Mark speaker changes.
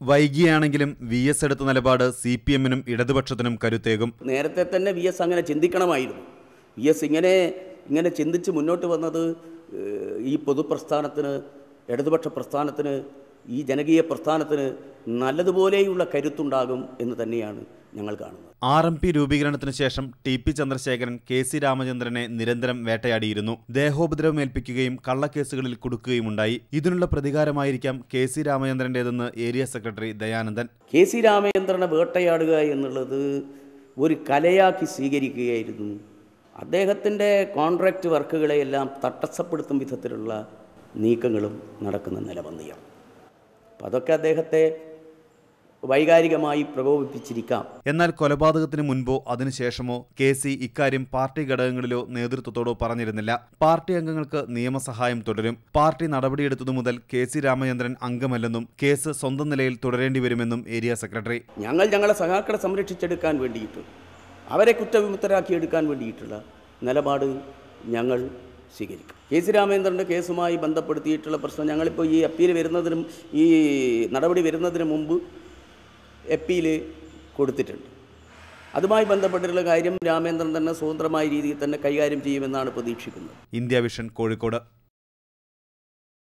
Speaker 1: വൈകിയാണെങ്കിലും V S എടുത്ത നിലപാട് C P എമ്മിനും ഇടതുപക്ഷത്തിനും കരുത്തേകും.
Speaker 2: നേരത്തെ തന്നെ വി എസ് അങ്ങനെ ചിന്തിക്കണമായിരുന്നു. വി എസ് ഇങ്ങനെ ഇങ്ങനെ ചിന്തിച്ച് മുന്നോട്ട് വന്നത് ഈ പൊതുപ്രസ്ഥാനത്തിന് ഇടതുപക്ഷ പ്രസ്ഥാനത്തിന് ഈ ജനകീയ പ്രസ്ഥാനത്തിന് നല്ലതുപോലെയുള്ള കരുത്തുണ്ടാകും എന്ന് തന്നെയാണ് ഞങ്ങൾ കാണുന്നത്.
Speaker 1: ആർ എം പി രൂപീകരണത്തിന് ശേഷം T P Chandrasekharan K C രാമചന്ദ്രനെ നിരന്തരം വേട്ടയാടിയിരുന്നു. ദേഹോപദ്രവം ഏൽപ്പിക്കുകയും കള്ളക്കേസുകളിൽ കുടുക്കുകയുമുണ്ടായി. ഇതിനുള്ള പ്രതികാരമായിരിക്കാം കെ സി രാമചന്ദ്രന്റെതെന്ന് area secretary Dayanandan.
Speaker 2: K C രാമചന്ദ്രനെ വേട്ടയാടുക എന്നുള്ളത് ഒരു കലയാക്കി സ്വീകരിക്കുകയായിരുന്നു. അദ്ദേഹത്തിന്റെ കോൺട്രാക്റ്റ് വർക്കുകളെയെല്ലാം തടസ്സപ്പെടുത്തും വിധത്തിലുള്ള നീക്കങ്ങളും നടക്കുന്ന നിലവന്നിയാണ്. അപ്പം അതൊക്കെ അദ്ദേഹത്തെ വൈകാരികമായി പ്രകോപിപ്പിച്ചിരിക്കാം.
Speaker 1: എന്നാൽ കൊലപാതകത്തിന് മുൻപോ അതിനുശേഷമോ കെ സി ഇക്കാര്യം പാർട്ടി ഘടകങ്ങളിലോ നേതൃത്വത്തോടോ പറഞ്ഞിരുന്നില്ല. പാർട്ടി അംഗങ്ങൾക്ക് നിയമസഹായം തുടരും. പാർട്ടി നടപടിയെടുത്തതു മുതൽ കെ സി രാമചന്ദ്രൻ അംഗമല്ലെന്നും കേസ് സ്വന്തം നിലയിൽ തുടരേണ്ടി വരുമെന്നും ഏരിയ സെക്രട്ടറി.
Speaker 2: ഞങ്ങൾ ഞങ്ങളെ സഹാക്കളെ സംരക്ഷിച്ചെടുക്കാൻ വേണ്ടിയിട്ട് അവരെ കുറ്റവിമുക്തരാക്കിയെടുക്കാൻ വേണ്ടിയിട്ടുള്ള നിലപാട് ഞങ്ങൾ സ്വീകരിക്കും. കെ സി രാമേന്ദ്രന്റെ കേസുമായി ബന്ധപ്പെടുത്തിയിട്ടുള്ള പ്രശ്നം ഞങ്ങളിപ്പോൾ ഈ അപ്പീൽ വരുന്നതിനും ഈ നടപടി വരുന്നതിന് മുമ്പ് അപ്പീൽ കൊടുത്തിട്ടുണ്ട്. അതുമായി ബന്ധപ്പെട്ടിട്ടുള്ള കാര്യം രാമേന്ദ്രൻ തന്നെ സ്വതന്ത്രമായ രീതിയിൽ തന്നെ കൈകാര്യം ചെയ്യുമെന്നാണ് പ്രതീക്ഷിക്കുന്നത്.
Speaker 1: India vision Kozhikode.